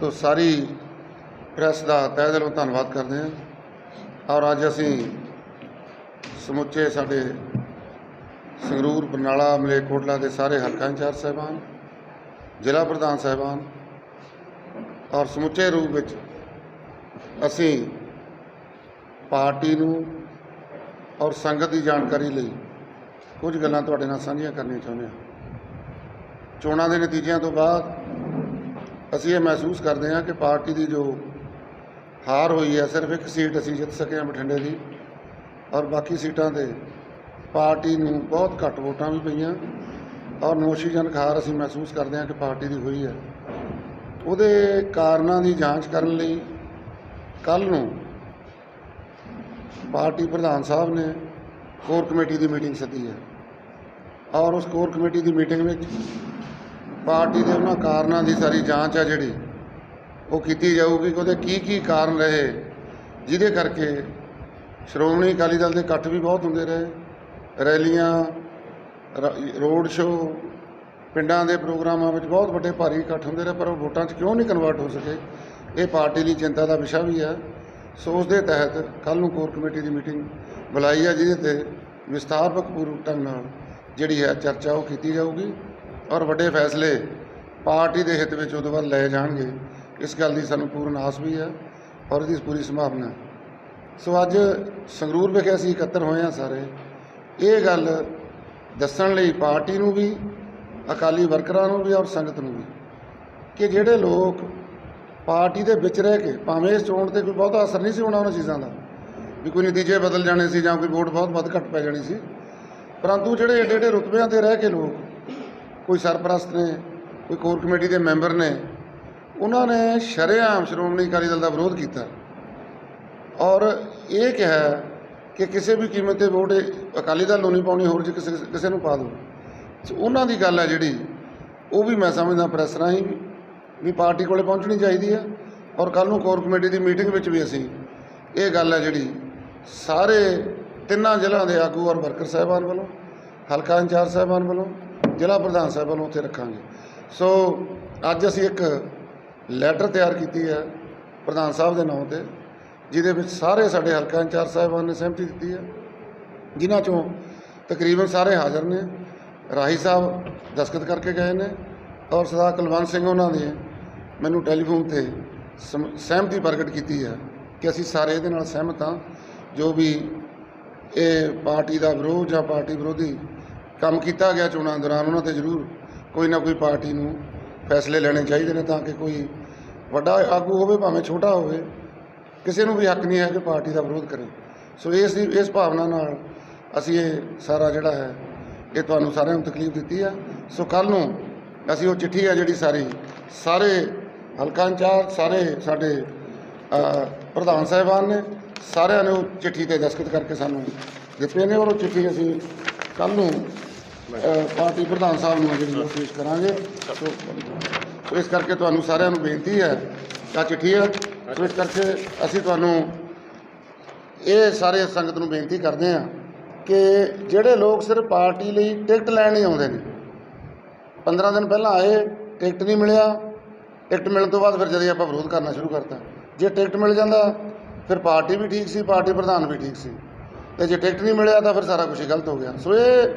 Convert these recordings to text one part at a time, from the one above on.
ਤੋ ਸਾਰੀ ਪ੍ਰੈਸ ਦਾ ਤਹਿ ਦਿਲੋਂ ਧੰਨਵਾਦ ਕਰਦੇ ਹਾਂ। ਔਰ ਅੱਜ ਅਸੀਂ ਸਮੁੱਚੇ ਸਾਡੇ ਸੰਗਰੂਰ, ਬਰਨਾਲਾ, ਮਲੇਰਕੋਟਲਾ ਦੇ ਸਾਰੇ ਹਲਕਾ ਇੰਚਾਰਜ ਸਾਹਿਬਾਨ, ਜ਼ਿਲ੍ਹਾ ਪ੍ਰਧਾਨ ਸਾਹਿਬਾਨ ਔਰ ਸਮੁੱਚੇ ਰੂਪ ਵਿੱਚ ਅਸੀਂ ਪਾਰਟੀ ਨੂੰ ਔਰ ਸੰਗਤ ਦੀ ਜਾਣਕਾਰੀ ਲਈ ਕੁਝ ਗੱਲਾਂ ਤੁਹਾਡੇ ਨਾਲ ਸਾਂਝੀਆਂ ਕਰਨੀਆਂ ਚਾਹੁੰਦੇ ਹਾਂ। ਚੋਣਾਂ ਦੇ ਨਤੀਜਿਆਂ ਤੋਂ ਬਾਅਦ ਅਸੀਂ ਇਹ ਮਹਿਸੂਸ ਕਰਦੇ ਹਾਂ ਕਿ ਪਾਰਟੀ ਦੀ ਜੋ ਹਾਰ ਹੋਈ ਹੈ, ਸਿਰਫ ਇੱਕ ਸੀਟ ਅਸੀਂ ਜਿੱਤ ਸਕੇ ਹਾਂ ਬਠਿੰਡੇ ਦੀ ਔਰ ਬਾਕੀ ਸੀਟਾਂ ਤੇ ਪਾਰਟੀ ਨੂੰ ਬਹੁਤ ਘੱਟ ਵੋਟਾਂ ਵੀ ਪਈਆਂ ਔਰ ਨੋਸ਼ੀਜਨ ਖਾਰ ਅਸੀਂ ਮਹਿਸੂਸ ਕਰਦੇ ਹਾਂ ਕਿ ਪਾਰਟੀ ਦੀ ਹੋਈ ਹੈ। ਉਹਦੇ ਕਾਰਨਾਂ ਦੀ ਜਾਂਚ ਕਰਨ ਲਈ ਕੱਲ ਨੂੰ ਪਾਰਟੀ ਪ੍ਰਧਾਨ ਸਾਹਿਬ ਨੇ ਕੋਰ ਕਮੇਟੀ ਦੀ ਮੀਟਿੰਗ ਸੱਦੀ ਹੈ ਔਰ ਉਸ ਕੋਰ ਕਮੇਟੀ ਦੀ ਮੀਟਿੰਗ ਵਿੱਚ ਪਾਰਟੀ ਦੇ ਉਹਨਾਂ ਕਾਰਨਾਂ ਦੀ ਸਾਰੀ ਜਾਂਚ ਆ ਜਿਹੜੀ, ਉਹ ਕੀਤੀ ਜਾਊਗੀ ਕਿ ਉਹਦੇ ਕੀ ਕੀ ਕਾਰਨ ਰਹੇ, ਜਿਹਦੇ ਕਰਕੇ ਸ਼੍ਰੋਮਣੀ ਅਕਾਲੀ ਦਲ ਦੇ ਇਕੱਠ ਵੀ ਬਹੁਤ ਹੁੰਦੇ ਰਹੇ, ਰੈਲੀਆਂ ਰੋਡ ਸ਼ੋਅ, ਪਿੰਡਾਂ ਦੇ ਪ੍ਰੋਗਰਾਮਾਂ ਵਿੱਚ ਬਹੁਤ ਵੱਡੇ ਭਾਰੀ ਇਕੱਠ ਹੁੰਦੇ ਰਹੇ, ਪਰ ਉਹ ਵੋਟਾਂ 'ਚ ਕਿਉਂ ਨਹੀਂ ਕਨਵਰਟ ਹੋ ਸਕੇ? ਇਹ ਪਾਰਟੀ ਲਈ ਚਿੰਤਾ ਦਾ ਵਿਸ਼ਾ ਵੀ ਹੈ। ਸੋ ਉਸ ਦੇ ਤਹਿਤ ਕੱਲ ਨੂੰ ਕੋਰ ਕਮੇਟੀ ਦੀ ਮੀਟਿੰਗ ਬੁਲਾਈ ਹੈ ਜਿਹਦੇ ਤੇ ਵਿਸਥਾਰਪਕ ਪੂਰਵਕ ਢੰਗ ਨਾਲ ਜਿਹੜੀ ਹੈ ਚਰਚਾ ਉਹ ਕੀਤੀ ਜਾਊਗੀ। ਔਰ ਵੱਡੇ ਫੈਸਲੇ ਪਾਰਟੀ ਦੇ ਹਿੱਤ ਵਿੱਚ ਉਹਦੇ ਬਾਅਦ ਲਏ ਜਾਣਗੇ। ਇਸ ਗੱਲ ਦੀ ਸਾਨੂੰ ਪੂਰਨ ਆਸ ਵੀ ਹੈ ਔਰ ਇਹਦੀ ਪੂਰੀ ਸੰਭਾਵਨਾ ਸੋ ਅੱਜ ਸੰਗਰੂਰ ਵਿਖੇ ਅਸੀਂ ਇਕੱਤਰ ਹੋਏ ਹਾਂ ਸਾਰੇ। ਇਹ ਗੱਲ ਦੱਸਣ ਲਈ ਪਾਰਟੀ ਨੂੰ ਵੀ, ਅਕਾਲੀ ਵਰਕਰਾਂ ਨੂੰ ਵੀ ਔਰ ਸੰਗਤ ਨੂੰ ਵੀ ਕਿ ਜਿਹੜੇ ਲੋਕ ਪਾਰਟੀ ਦੇ ਵਿੱਚ ਰਹਿ ਕੇ, ਭਾਵੇਂ ਇਸ ਚੋਣ ਤੇ ਕੋਈ ਬਹੁਤਾ ਅਸਰ ਨਹੀਂ ਸੀ ਹੋਣਾ ਉਹਨਾਂ ਚੀਜ਼ਾਂ ਦਾ, ਵੀ ਕੋਈ ਨਤੀਜੇ ਬਦਲ ਜਾਣੇ ਸੀ ਜਾਂ ਕੋਈ ਵੋਟ ਬਹੁਤ ਵੱਧ ਘੱਟ ਪੈ ਜਾਣੀ ਸੀ, ਪਰੰਤੂ ਜਿਹੜੇ ਏਡੇ ਏਡੇ ਰੁਤਬਿਆਂ ਤੇ ਰਹਿ ਕੇ ਲੋਕ ਕੋਈ ਸਰਪ੍ਰਸਤ ਨੇ, ਕੋਈ ਕੋਰ ਕਮੇਟੀ ਦੇ ਮੈਂਬਰ ਨੇ, ਉਹਨਾਂ ਨੇ ਸ਼ਰੇਆਮ ਸ਼੍ਰੋਮਣੀ ਅਕਾਲੀ ਦਲ ਦਾ ਵਿਰੋਧ ਕੀਤਾ। ਔਰ ਇਹ ਕਿਹਾ ਕਿ ਕਿਸੇ ਵੀ ਕੀਮਤ ਤੇ ਵੋਟ ਅਕਾਲੀ ਦਲ ਨੂੰ ਨਹੀਂ ਪਾਉਣੀ, ਹੋਰ ਜੇ ਕਿਸੇ ਕਿਸੇ ਨੂੰ ਪਾ ਦਿਓ ਉਹਨਾਂ ਦੀ ਗੱਲ ਹੈ ਜਿਹੜੀ, ਉਹ ਵੀ ਮੈਂ ਸਮਝਦਾ ਪ੍ਰੈਸ ਰਾਹੀਂ ਵੀ ਵੀ ਪਾਰਟੀ ਕੋਲੇ ਪਹੁੰਚਣੀ ਚਾਹੀਦੀ ਹੈ। ਔਰ ਕੱਲ ਨੂੰ ਕੋਰ ਕਮੇਟੀ ਦੀ ਮੀਟਿੰਗ ਵਿੱਚ ਵੀ ਅਸੀਂ ਇਹ ਗੱਲ ਹੈ ਜਿਹੜੀ, ਸਾਰੇ ਤਿੰਨਾਂ ਜ਼ਿਲ੍ਹਿਆਂ ਦੇ ਆਗੂ ਔਰ ਵਰਕਰ ਸਾਹਿਬਾਨ ਵੱਲੋਂ, ਹਲਕਾ ਇੰਚਾਰਜ ਸਾਹਿਬਾਨ ਵੱਲੋਂ ਜ਼ਿਲ੍ਹਾ ਪ੍ਰਧਾਨ ਸਾਹਿਬ ਵੱਲੋਂ ਉੱਥੇ ਰੱਖਾਂਗੇ। ਸੋ ਅੱਜ ਅਸੀਂ ਇੱਕ ਲੈਟਰ ਤਿਆਰ ਕੀਤੀ ਹੈ ਪ੍ਰਧਾਨ ਸਾਹਿਬ ਦੇ ਨਾਮ ਤੇ, ਜਿਹਦੇ ਵਿੱਚ ਸਾਰੇ ਸਾਡੇ ਹਲਕਾ ਇੰਚਾਰਜ ਸਾਹਿਬਾਨ ਨੇ ਸਹਿਮਤੀ ਦਿੱਤੀ ਹੈ। ਜਿਨ੍ਹਾਂ ਚੋਂ ਤਕਰੀਬਨ ਸਾਰੇ ਹਾਜ਼ਰ ਨੇ। ਰਾਹੀ ਸਾਹਿਬ ਦਸਖਤ ਕਰਕੇ ਗਏ ਨੇ ਔਰ ਸਰਦਾਰ ਕੁਲਵੰਤ ਸਿੰਘ ਉਹਨਾਂ ਨੇ ਮੈਨੂੰ ਟੈਲੀਫੋਨ ਤੇ ਸਮ- ਸਹਿਮਤੀ ਪ੍ਰਗਟ ਕੀਤੀ ਹੈ ਕਿ ਅਸੀਂ ਸਾਰੇ ਇਹਦੇ ਨਾਲ ਸਹਿਮਤ ਹਾਂ। ਜੋ ਵੀ ਇਹ ਪਾਰਟੀ ਦਾ ਵਿਰੋਧ ਜਾਂ ਪਾਰਟੀ ਵਿਰੋਧੀ ਕੰਮ ਕੀਤਾ ਗਿਆ ਚੋਣਾਂ ਦੌਰਾਨ, ਉਹਨਾਂ ਤੇ ਜ਼ਰੂਰ ਕੋਈ ਨਾ ਕੋਈ ਪਾਰਟੀ ਨੂੰ ਫੈਸਲੇ ਲੈਣੇ ਚਾਹੀਦੇ ਨੇ ਤਾਂ ਕਿ ਕੋਈ ਵੱਡਾ ਆਗੂ ਹੋਵੇ, ਭਾਵੇਂ ਛੋਟਾ ਹੋਵੇ, ਕਿਸੇ ਨੂੰ ਵੀ ਹੱਕ ਨਹੀਂ ਹੈ ਕਿ ਪਾਰਟੀ ਦਾ ਵਿਰੋਧ ਕਰੇ। ਸੋ ਇਸ ਇਸ ਭਾਵਨਾ ਨਾਲ ਅਸੀਂ ਇਹ ਸਾਰਾ ਜਿਹੜਾ ਹੈ, ਇਹ ਤੁਹਾਨੂੰ ਸਾਰਿਆਂ ਨੂੰ ਤਕਲੀਫ ਦਿੱਤੀ ਆ। ਸੋ ਕੱਲ ਨੂੰ ਅਸੀਂ ਉਹ ਚਿੱਠੀ ਆ ਜਿਹੜੀ ਸਾਰੀ, ਸਾਰੇ ਹਲਕਾ ਇੰਚਾਰਜ, ਸਾਰੇ ਸਾਡੇ ਪ੍ਰਧਾਨ ਸਾਹਿਬਾਨ ਨੇ ਸਾਰਿਆਂ ਨੇ ਉਹ ਚਿੱਠੀ ਤੇ ਦਸਖਤ ਕਰਕੇ ਸਾਨੂੰ ਦਿੱਤੇ ਨੇ ਔਰ ਉਹ ਚਿੱਠੀ ਅਸੀਂ ਕੱਲ ਨੂੰ ਪਾਰਟੀ ਪ੍ਰਧਾਨ ਸਾਹਿਬ ਨੂੰ ਜਿਹੜੀ ਉਹ ਪੇਸ਼ ਕਰਾਂਗੇ। ਸੋ ਸੋ ਇਸ ਕਰਕੇ ਤੁਹਾਨੂੰ ਸਾਰਿਆਂ ਨੂੰ ਬੇਨਤੀ ਹੈ ਤਾਂ ਚਿੱਠੀ ਹੈ। ਸੋ ਇਸ ਕਰਕੇ ਅਸੀਂ ਤੁਹਾਨੂੰ ਇਹ ਸਾਰੇ ਸੰਗਤ ਨੂੰ ਬੇਨਤੀ ਕਰਦੇ ਹਾਂ ਕਿ ਜਿਹੜੇ ਲੋਕ ਸਿਰਫ ਪਾਰਟੀ ਲਈ ਟਿਕਟ ਲੈਣ ਹੀ ਆਉਂਦੇ ਨੇ 15 ਦਿਨ ਪਹਿਲਾਂ ਆਏ, ਟਿਕਟ ਨਹੀਂ ਮਿਲਿਆ, ਟਿਕਟ ਮਿਲਣ ਤੋਂ ਬਾਅਦ ਫਿਰ ਜਦ ਆਪਾਂ ਵਿਰੋਧ ਕਰਨਾ ਸ਼ੁਰੂ ਕਰਤਾ। ਜੇ ਟਿਕਟ ਮਿਲ ਜਾਂਦਾ, ਫਿਰ ਪਾਰਟੀ ਵੀ ਠੀਕ ਸੀ, ਪਾਰਟੀ ਪ੍ਰਧਾਨ ਵੀ ਠੀਕ ਸੀ। ਤੇ ਜੇ ਟਿਕਟ ਨਹੀਂ ਮਿਲਿਆ ਤਾਂ ਫਿਰ ਸਾਰਾ ਕੁਝ ਗਲਤ ਹੋ ਗਿਆ। ਸੋ ਇਹ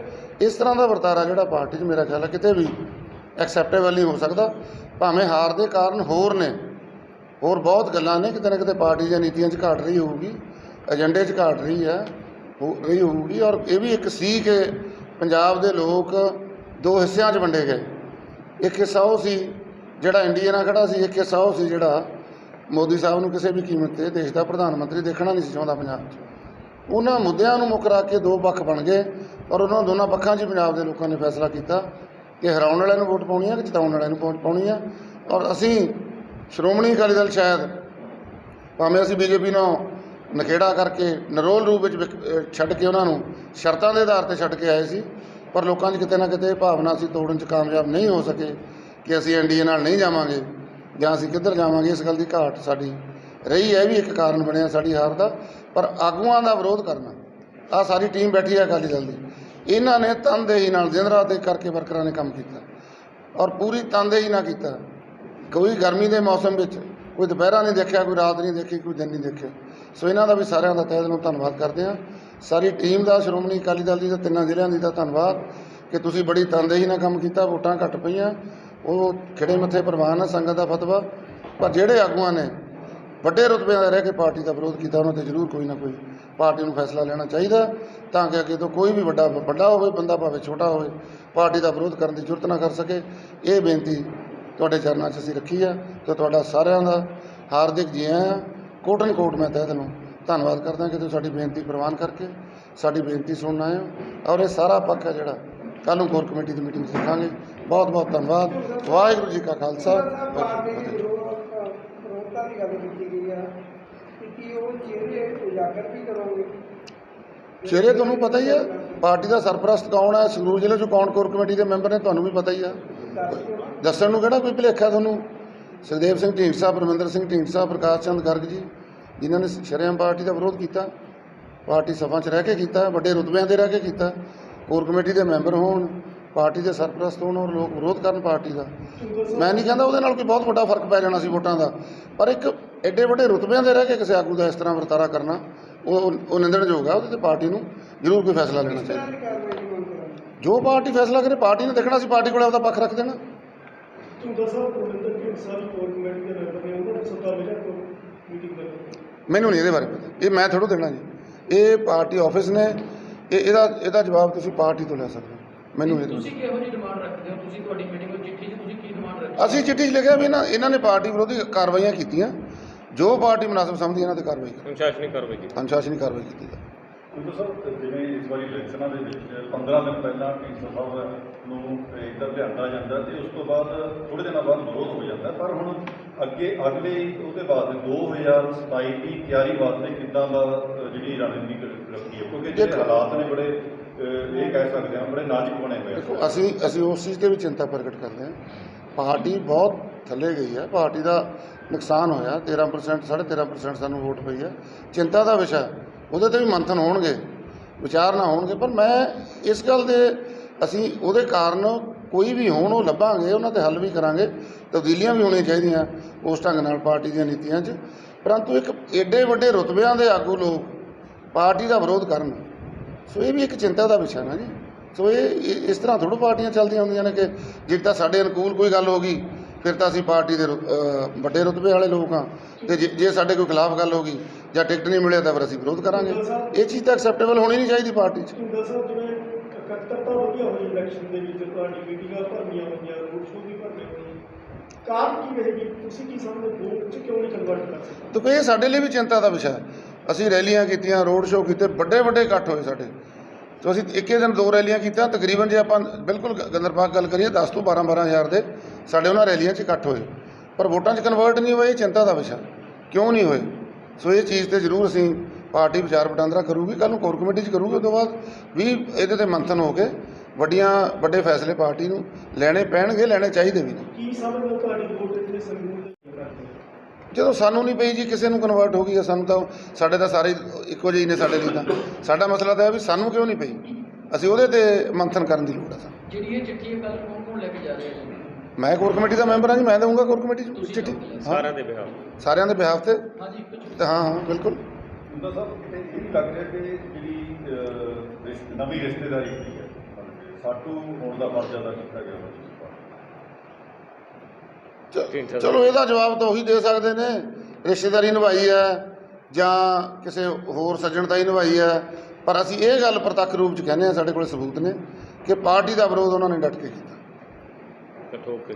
ਇਸ ਤਰ੍ਹਾਂ ਦਾ ਵਰਤਾਰਾ ਜਿਹੜਾ ਪਾਰਟੀ 'ਚ ਮੇਰਾ ਖਿਆਲ ਹੈ ਕਿਤੇ ਵੀ ਐਕਸੈਪਟੇਬਲ ਨਹੀਂ ਹੋ ਸਕਦਾ। ਭਾਵੇਂ ਹਾਰ ਦੇ ਕਾਰਨ ਹੋਰ ਨੇ, ਹੋਰ ਬਹੁਤ ਗੱਲਾਂ ਨੇ, ਕਿਤੇ ਨਾ ਕਿਤੇ ਪਾਰਟੀ ਦੀਆਂ ਨੀਤੀਆਂ 'ਚ ਘਾਟ ਰਹੀ ਹੋਊਗੀ ਏਜੰਡੇ 'ਚ ਘਾਟ ਰਹੀ ਹੈ, ਹੋ ਰਹੀ ਹੋਊਗੀ ਔਰ ਇਹ ਵੀ ਇੱਕ ਸੀ ਕਿ ਪੰਜਾਬ ਦੇ ਲੋਕ ਦੋ ਹਿੱਸਿਆਂ 'ਚ ਵੰਡੇ ਗਏ। ਇੱਕ ਹਿੱਸਾ ਉਹ ਸੀ ਜਿਹੜਾ ਇੰਡੀਆ ਨਾਲ ਖੜਾ ਸੀ, ਇੱਕ ਹਿੱਸਾ ਉਹ ਸੀ ਜਿਹੜਾ ਮੋਦੀ ਸਾਹਿਬ ਨੂੰ ਕਿਸੇ ਵੀ ਕੀਮਤ ਤੇ ਦੇਸ਼ ਦਾ ਪ੍ਰਧਾਨ ਮੰਤਰੀ ਦੇਖਣਾ ਨਹੀਂ ਸੀ ਚਾਹੁੰਦਾ ਪੰਜਾਬ 'ਚ। ਉਹਨਾਂ ਮੁੱਦਿਆਂ ਨੂੰ ਮੁੱਕ ਰੱਖ ਕੇ ਦੋ ਪੱਖ ਬਣ ਗਏ। ਔਰ ਉਹਨਾਂ ਦੋਨਾਂ ਪੱਖਾਂ 'ਚ ਪੰਜਾਬ ਦੇ ਲੋਕਾਂ ਨੇ ਫੈਸਲਾ ਕੀਤਾ ਕਿ ਹਰਾਉਣ ਵਾਲਿਆਂ ਨੂੰ ਵੋਟ ਪਾਉਣੀ ਹੈ ਕਿ ਜਿਤਾਉਣ ਵਾਲਿਆਂ ਨੂੰ ਵੋਟ ਪਾਉਣੀ ਹੈ ਔਰ ਅਸੀਂ ਸ਼੍ਰੋਮਣੀ ਅਕਾਲੀ ਦਲ ਸ਼ਾਇਦ ਭਾਵੇਂ ਅਸੀਂ ਬੀਜੇਪੀ ਨਾਲ ਨਖੇੜਾ ਕਰਕੇ ਨਰੋਲ ਰੂਪ ਵਿੱਚ ਵਿਕ- ਛੱਡ ਕੇ ਉਹਨਾਂ ਨੂੰ ਸ਼ਰਤਾਂ ਦੇ ਆਧਾਰ ਤੇ ਛੱਡ ਕੇ ਆਏ ਸੀ, ਪਰ ਲੋਕਾਂ 'ਚ ਕਿਤੇ ਨਾ ਕਿਤੇ ਭਾਵਨਾ ਅਸੀਂ ਤੋੜਨ 'ਚ ਕਾਮਯਾਬ ਨਹੀਂ ਹੋ ਸਕੇ ਕਿ ਅਸੀਂ ਐਨਡੀਏ ਨਾਲ ਨਹੀਂ ਜਾਵਾਂਗੇ ਜਾਂ ਅਸੀਂ ਕਿੱਧਰ ਜਾਵਾਂਗੇ। ਇਸ ਗੱਲ ਦੀ ਘਾਟ ਸਾਡੀ ਰਹੀ ਹੈ ਵੀ ਇੱਕ ਕਾਰਨ ਬਣਿਆ ਸਾਡੀ ਹਾਰ ਦਾ। ਪਰ ਆਗੂਆਂ ਦਾ ਵਿਰੋਧ ਕਰਨਾ ਆ ਸਾਰੀ ਟੀਮ ਬੈਠੀ ਹੈ ਅਕਾਲੀ ਦਲ ਦੀ। ਇਹਨਾਂ ਨੇ ਤਨਦੇਹੀ ਨਾਲ ਦਿਨ ਰਾਤ ਇੱਕ ਕਰਕੇ ਵਰਕਰਾਂ ਨੇ ਕੰਮ ਕੀਤਾ ਔਰ ਪੂਰੀ ਤਨਦੇਹੀ ਨਾਲ ਕੀਤਾ। ਕੋਈ ਗਰਮੀ ਦੇ ਮੌਸਮ ਵਿੱਚ ਕੋਈ ਦੁਪਹਿਰਾਂ ਨਹੀਂ ਦੇਖਿਆ, ਕੋਈ ਰਾਤ ਨਹੀਂ ਦੇਖੀ, ਕੋਈ ਦਿਨ ਨਹੀਂ ਦੇਖਿਆ। ਸੋ ਇਹਨਾਂ ਦਾ ਵੀ ਸਾਰਿਆਂ ਦਾ ਤਹਿ ਦਿਲੋਂ ਧੰਨਵਾਦ ਕਰਦੇ ਹਾਂ। ਸਾਰੀ ਟੀਮ ਦਾ, ਸ਼੍ਰੋਮਣੀ ਅਕਾਲੀ ਦਲ ਦੀ ਤੇ ਤਿੰਨਾਂ ਜ਼ਿਲ੍ਹਿਆਂ ਦੀ ਦਾ ਧੰਨਵਾਦ ਕਿ ਤੁਸੀਂ ਬੜੀ ਤਨਦੇਹੀ ਨਾਲ ਕੰਮ ਕੀਤਾ, ਵੋਟਾਂ ਘੱਟ ਪਈਆਂ। ਉਹ ਖਿੜੇ ਮੱਥੇ ਪ੍ਰਵਾਨ ਆ ਸੰਗਤ ਦਾ ਫਤਵਾ। ਪਰ ਜਿਹੜੇ ਆਗੂਆਂ ਨੇ ਵੱਡੇ ਰੁਤਬਿਆਂ ਦੇ ਰਹਿ ਕੇ ਪਾਰਟੀ ਦਾ ਵਿਰੋਧ ਕੀਤਾ, ਉਹਨਾਂ ਤੇ ਜ਼ਰੂਰ ਕੋਈ ਨਾ ਕੋਈ ਪਾਰਟੀ ਨੂੰ ਫੈਸਲਾ ਲੈਣਾ ਚਾਹੀਦਾ ਤਾਂ ਕਿ ਅੱਗੇ ਤੋਂ ਕੋਈ ਵੀ ਵੱਡਾ ਵੱਡਾ ਹੋਵੇ, ਬੰਦਾ ਭਾਵੇਂ ਛੋਟਾ ਹੋਵੇ, ਪਾਰਟੀ ਦਾ ਵਿਰੋਧ ਕਰਨ ਦੀ ਜ਼ਰੂਰਤ ਨਾ ਕਰ ਸਕੇ। ਇਹ ਬੇਨਤੀ ਤੁਹਾਡੇ ਚਰਨਾਂ 'ਚ ਅਸੀਂ ਰੱਖੀ ਆ ਤੇ ਤੁਹਾਡਾ ਸਾਰਿਆਂ ਦਾ ਹਾਰਦਿਕ ਜੀ ਆਇਆਂ ਕੋਟਨ ਕੋਟ ਮੈਂ ਤਹਿ ਦਿਲੋਂ ਧੰਨਵਾਦ ਕਰਦਾ ਕਿ ਤੁਸੀਂ ਸਾਡੀ ਬੇਨਤੀ ਪ੍ਰਵਾਨ ਕਰਕੇ ਸਾਡੀ ਬੇਨਤੀ ਸੁਣਨ ਆਏ ਹੋ। ਔਰ ਇਹ ਸਾਰਾ ਪੱਖ ਹੈ ਜਿਹੜਾ ਕੱਲ੍ਹ ਨੂੰ ਕੋਰ ਕਮੇਟੀ ਦੀ ਮੀਟਿੰਗ ਸਿੱਖਾਂਗੇ ਬਹੁਤ ਬਹੁਤ ਧੰਨਵਾਦ। ਵਾਹਿਗੁਰੂ ਜੀ ਕਾ ਖਾਲਸਾ। ਵਾਹਿਗੁਰੂ ਦੀ ਗੱਲ ਕੀਤੀ ਗਈ ਆ ਕਿ ਉਹ ਚਿਹਰੇ ਉਜਾਗਰ ਵੀ ਕਰੋਗੇ? ਚਿਹਰੇ ਤੁਹਾਨੂੰ ਪਤਾ ਹੀ ਹੈ ਪਾਰਟੀ ਦਾ ਸਰਪ੍ਰਸਤ ਕੌਣ ਹੈ ਸੰਗਰੂਰ ਜ਼ਿਲ੍ਹੇ 'ਚੋਂ ਕੌਣ ਕੋਰ ਕਮੇਟੀ ਦੇ ਮੈਂਬਰ ਨੇ, ਤੁਹਾਨੂੰ ਵੀ ਪਤਾ ਹੀ ਹੈ ਦੱਸਣ ਨੂੰ ਕਿਹੜਾ ਕੋਈ ਭੁਲੇਖਾ ਤੁਹਾਨੂੰ? ਸੁਖਦੇਵ ਸਿੰਘ ਢੀਂਡਸਾ, ਪਰਮਿੰਦਰ ਸਿੰਘ ਢੀਂਡਸਾ, ਪ੍ਰਕਾਸ਼ ਚੰਦ ਗਰਗ ਜੀ, ਜਿਨ੍ਹਾਂ ਨੇ ਸ਼ਰੇਆਮ ਪਾਰਟੀ ਦਾ ਵਿਰੋਧ ਕੀਤਾ। ਪਾਰਟੀ ਸਭਾ 'ਚ ਰਹਿ ਕੇ ਕੀਤਾ, ਵੱਡੇ ਰੁਤਬਿਆਂ ਦੇ ਰਹਿ ਕੇ ਕੀਤਾ। ਕੋਰ ਕਮੇਟੀ ਦੇ ਮੈਂਬਰ ਹੋਣ, ਪਾਰਟੀ ਦੇ ਸਰਪ੍ਰਸਤ ਹੋਣ ਔਰ ਲੋਕ ਵਿਰੋਧ ਕਰਨ ਪਾਰਟੀ ਦਾ। ਮੈਂ ਨਹੀਂ ਕਹਿੰਦਾ ਉਹਦੇ ਨਾਲ ਕੋਈ ਬਹੁਤ ਵੱਡਾ ਫ਼ਰਕ ਪੈ ਜਾਣਾ ਸੀ ਵੋਟਾਂ ਦਾ, ਪਰ ਇੱਕ ਐਡੇ ਵੱਡੇ ਰੁਤਬਿਆਂ ਦੇ ਰਹਿ ਕੇ ਕਿਸੇ ਆਗੂ ਦਾ ਇਸ ਤਰ੍ਹਾਂ ਵਰਤਾਰਾ ਕਰਨਾ ਉਹ ਉਹ- ਨਿੰਦਣਯੋਗ ਹੈ ਉਹਦੇ ਤੇ ਪਾਰਟੀ ਨੂੰ ਜ਼ਰੂਰ ਕੋਈ ਫੈਸਲਾ ਲੈਣਾ ਚਾਹੀਦਾ। ਜੋ ਪਾਰਟੀ ਫੈਸਲਾ ਕਰੇ ਪਾਰਟੀ ਨੇ ਦੇਖਣਾ ਸੀ ਪਾਰਟੀ ਕੋਲ ਆਪਦਾ ਪੱਖ ਰੱਖ ਦੇਣਾ। ਮੈਨੂੰ ਨਹੀਂ ਇਹਦੇ ਬਾਰੇ ਪਤਾ। ਇਹ ਮੈਂ ਥੋੜ੍ਹਾ ਦੇਣਾ ਜੀ। ਇਹ ਪਾਰਟੀ ਆਫਿਸ ਨੇ ਇਹ ਇਹਦਾ ਇਹਦਾ ਜਵਾਬ ਤੁਸੀਂ ਪਾਰਟੀ ਤੋਂ ਲੈ ਸਕਦੇ ਹੋ। ਮੈਨੂੰ ਇਹ ਤੁਸੀਂ ਕਿਹੋ ਜਿਹੀ ਡਿਮਾਂਡ ਰੱਖਦੇ ਹੋ? ਤੁਸੀਂ ਤੁਹਾਡੀ ਮੀਟਿੰਗ ਵਿੱਚ ਚਿੱਠੀ 'ਚ ਤੁਸੀਂ ਕੀ ਡਿਮਾਂਡ ਰੱਖਦੇ ਅਸੀਂ ਚਿੱਠੀ 'ਚ ਲਿਖਿਆ ਵੀ ਨਾ ਇਹਨਾਂ ਨੇ ਪਾਰਟੀ ਵਿਰੋਧੀ ਕਾਰਵਾਈਆਂ ਕੀਤੀਆਂ। ਜੋ ਪਾਰਟੀ ਮੁਨਾਸਬ ਸਮਝਦੀ ਇਹਨਾਂ ਤੇ ਕਾਰਵਾਈ ਕਰੋ। ਅਨੁਸ਼ਾਸਨੀ ਕਾਰਵਾਈ ਕੀਤੀ। ਅਨੁਸ਼ਾਸਨੀ ਕਾਰਵਾਈ ਕੀਤੀ ਜਾਵੇ। ਕਿਉਂਕਿ ਸਰ ਜਿਵੇਂ ਇਸ ਵਾਰੀ ਇਲੈਕਸ਼ਨਾਂ ਦੇ ਵਿੱਚ 15 ਦਿਨ ਪਹਿਲਾਂ ਢੀਂਡਸਾ ਸਾਹਿਬ ਨੂੰ ਇੱਧਰ ਲਿਆਂਦਾ ਜਾਂਦਾ ਤੇ ਉਸ ਤੋਂ ਬਾਅਦ ਥੋੜੇ ਦਿਨਾਂ ਬਾਅਦ ਵਿਰੋਧ ਹੋ ਜਾਂਦਾ। ਪਰ ਹੁਣ ਅੱਗੇ ਅਗਲੇ ਉਹਦੇ ਬਾਅਦ 2027 ਦੀ ਤਿਆਰੀ ਵਾਸਤੇ ਕਿੱਦਾਂ ਦਾ ਜਿਹੜੀ ਰਣਨੀਤੀ ਰੱਖੀ ਹੈ? ਕਿਉਂਕਿ ਜਿਹੜੇ ਹਾਲਾਤ ਨੇ ਬੜੇ ਇਹ ਕਹਿ ਸਕਦੇ ਹਾਂ ਬੜੇ ਨਾਜ਼ੁਕ ਬਣੇ ਹੋਏ ਦੇਖੋ ਆ ਅਸੀਂ ਅਸੀਂ ਉਸ ਚੀਜ਼ ਤੇ ਵੀ ਚਿੰਤਾ ਪ੍ਰਗਟ ਕਰਦੇ ਹਾਂ। ਪਾਰਟੀ ਬਹੁਤ ਥੱਲੇ ਗਈ ਹੈ, ਪਾਰਟੀ ਦਾ ਨੁਕਸਾਨ ਹੋਇਆ 13% 13.5% ਸਾਨੂੰ ਵੋਟ ਪਈ ਹੈ। ਚਿੰਤਾ ਦਾ ਵਿਸ਼ਾ ਉਹਦੇ ਤੇ ਵੀ ਮੰਥਨ ਹੋਣਗੇ, ਵਿਚਾਰ ਨਾ ਹੋਣਗੇ, ਪਰ ਮੈਂ ਇਸ ਗੱਲ ਦੇ, ਅਸੀਂ ਉਹਦੇ ਕਾਰਨ ਕੋਈ ਵੀ ਹੋਣ, ਉਹ ਲੱਭਾਂਗੇ, ਉਹਨਾਂ ਤੇ ਹੱਲ ਵੀ ਕਰਾਂਗੇ, ਤਬਦੀਲੀਆਂ ਵੀ ਹੋਣੀਆਂ ਚਾਹੀਦੀਆਂ ਉਸ ਢੰਗ ਨਾਲ ਪਾਰਟੀ ਦੀਆਂ ਨੀਤੀਆਂ 'ਚ। ਪਰੰਤੂ ਇੱਕ ਏਡੇ ਵੱਡੇ ਰੁਤਬਿਆਂ ਦੇ ਆਗੂ ਲੋਕ ਪਾਰਟੀ ਦਾ ਵਿਰੋਧ ਕਰਨ, ਸੋ ਇਹ ਵੀ ਇੱਕ ਚਿੰਤਾ ਦਾ ਵਿਸ਼ਾ ਨਾ ਜੀ। ਸੋ ਇਹ ਇਸ ਤਰ੍ਹਾਂ ਥੋੜ੍ਹਾ ਪਾਰਟੀਆਂ ਚੱਲਦੀਆਂ ਹੁੰਦੀਆਂ ਨੇ ਕਿ ਜਿੱਦਾਂ ਸਾਡੇ ਅਨੁਕੂਲ ਕੋਈ ਗੱਲ ਹੋ ਗਈ ਫਿਰ ਤਾਂ ਅਸੀਂ ਪਾਰਟੀ ਦੇ ਰੁ- ਅਹ ਵੱਡੇ ਰੁਤਬੇ ਵਾਲੇ ਲੋਕ ਹਾਂ ਤੇ ਜੇ ਜੇ ਸਾਡੇ ਕੋਈ ਖਿਲਾਫ ਗੱਲ ਹੋ ਗਈ ਜਾਂ ਟਿਕਟ ਨਹੀਂ ਮਿਲਿਆ ਤਾਂ ਫਿਰ ਅਸੀਂ ਵਿਰੋਧ ਕਰਾਂਗੇ। ਇਹ ਚੀਜ਼ ਤਾਂ ਐਕਸੈਪਟੇਬਲ ਹੋਣੀ ਨਹੀਂ ਚਾਹੀਦੀ ਪਾਰਟੀ 'ਚ। ਝੁੰਦਾ ਸਾਹਿਬ ਜਿਵੇਂ ਇਕੱਤਰਤਾ ਵਧੀਆ ਹੋਈ ਇਲੈਕਸ਼ਨ ਦੇ ਵਿੱਚ ਤੁਹਾਡੀ ਮੀਟਿੰਗਾਂ ਭਰਨੀਆਂ ਹੋਈਆਂ ਰੋਡ ਸ਼ੋਅ ਵੀ ਭਰਨੇ ਹੋਏ ਕਾਰਨ ਕੀ ਰਹੇਗੀ? ਤੁਸੀਂ ਕੀ ਸਮਝਦੇ? ਹੋ ਚ ਕਿਉਂ ਨਹੀਂ ਕਨਵਰਟ ਕਰ ਸਕਦੇ? ਤਾਂ ਇਹ ਸਾਡੇ ਲਈ ਵੀ ਚਿੰਤਾ ਦਾ ਵਿਸ਼ਾ ਹੈ। ਅਸੀਂ ਰੈਲੀਆਂ ਕੀਤੀਆਂ ਰੋਡ ਸ਼ੋਅ ਕੀਤੇ ਵੱਡੇ ਵੱਡੇ ਇਕੱਠ ਹੋਏ ਸਾਡੇ। ਤੋ ਅਸੀਂ ਇੱਕੇ ਦਿਨ ਦੋ ਰੈਲੀਆਂ ਕੀਤੀਆਂ, ਤਕਰੀਬਨ ਜੇ ਆਪਾਂ ਬਿਲਕੁਲ ਗ- ਗੰਦਰਬਾਗ ਗੱਲ ਕਰੀਏ 10 ਤੋਂ 12 12 ਹਜ਼ਾਰ ਦੇ ਸਾਡੇ ਉਹਨਾਂ ਰੈਲੀਆਂ 'ਚ ਇਕੱਠ ਹੋਏ। ਪਰ ਵੋਟਾਂ 'ਚ ਕਨਵਰਟ ਨਹੀਂ ਹੋਏ, ਇਹ ਚਿੰਤਾ ਦਾ ਵਿਸ਼ਾ। ਕਿਉਂ ਨਹੀਂ ਹੋਏ? ਸੋ ਇਹ ਚੀਜ਼ ਤੇ ਜ਼ਰੂਰ ਅਸੀਂ ਪਾਰਟੀ ਵਿਚਾਰ ਵਟਾਂਦਰਾ ਕਰੂਗੀ ਕੱਲ ਨੂੰ ਕੋਰ ਕਮੇਟੀ 'ਚ ਕਰੂਗੀ ਉਸ ਤੋਂ ਬਾਅਦ ਵੀ ਇਹਦੇ ਤੇ ਮੰਥਨ ਹੋ ਕੇ ਵੱਡੀਆਂ, ਵੱਡੇ ਫੈਸਲੇ ਪਾਰਟੀ ਨੂੰ ਲੈਣੇ ਪੈਣਗੇ, ਲੈਣੇ ਚਾਹੀਦੇ ਵੀ ਨੇ। ਕੀ ਸਮਝਦੇ ਹੋ ਤੁਹਾਡੀ ਵੋਟ ਦੇ ਕਰਦੇ ਜਦੋਂ ਸਾਨੂੰ ਨਹੀਂ ਪਈ ਜੀ ਕਿਸੇ ਨੂੰ ਕਨਵਰਟ ਹੋ ਗਈ ਹੈ ਸਾਨੂੰ ਤਾਂ ਸਾਡੇ ਤਾਂ ਸਾਰੇ ਇੱਕੋ ਜਿਹੇ ਹੀ ਨੇ ਸਾਡੇ ਲਈ ਤਾਂ। ਸਾਡਾ ਮਸਲਾ ਤਾਂ ਇਹ ਵੀ ਸਾਨੂੰ ਕਿਉਂ ਨਹੀਂ ਪਈ? ਅਸੀਂ ਉਹਦੇ ਤੇ ਮੰਥਨ ਕਰਨ ਦੀ ਲੋੜ ਹੈ ਸਾਨੂੰ। ਜਿਹੜੀ ਇਹ ਚਿੱਠੀ ਹੈ ਕੱਲ ਕੌਣ ਕੌਣ ਲੈ ਕੇ ਜਾ ਰਿਹਾ ਹੈ? ਮੈਂ ਕੋਰ ਕਮੇਟੀ ਦਾ ਮੈਂਬਰ ਹਾਂ ਜੀ ਮੈਂ ਦੇਵਾਂਗਾ ਕੋਰ ਕਮੇਟੀ 'ਚ ਚਿੱਠੀ। ਹਾਂ, ਸਾਰਿਆਂ ਦੇ ਬਿਹਾਰ ਸਾਰਿਆਂ ਦੇ ਬਿਹਾਫ ਤੇ? ਹਾਂ ਹਾਂ ਬਿਲਕੁਲ। ਹੁੰਦਾ ਸਾਹਿਬ ਕਿਤੇ ਇਹ ਵੀ ਲੱਗ ਰਿਹਾ ਕਿ ਜਿਹੜੀ ਨਵੀਂ ਰਿਸ਼ਤੇਦਾਰੀ ਹੈ ਸਾਟੂ ਹੋਣ ਦਾ ਫਰਜ਼ ਅਦਾ ਕੀਤਾ ਗਿਆ ਚਲੋ ਇਹਦਾ ਜਵਾਬ ਤਾਂ ਉਹੀ ਦੇ ਸਕਦੇ ਨੇ। ਰਿਸ਼ਤੇਦਾਰੀ ਨਿਭਾਈ ਹੈ ਜਾਂ ਕਿਸੇ ਹੋਰ ਸੱਜਣਤਾਈ ਨਿਭਾਈ ਹੈ। ਪਰ ਅਸੀਂ ਇਹ ਗੱਲ ਪ੍ਰਤੱਖ ਰੂਪ 'ਚ ਕਹਿੰਦੇ ਹਾਂ ਸਾਡੇ ਕੋਲ ਸਬੂਤ ਨੇ ਕਿ ਪਾਰਟੀ ਦਾ ਵਿਰੋਧ ਉਹਨਾਂ ਨੇ ਡਟ ਕੇ ਕੀਤਾ। ਕਠੋਕ ਕੇ।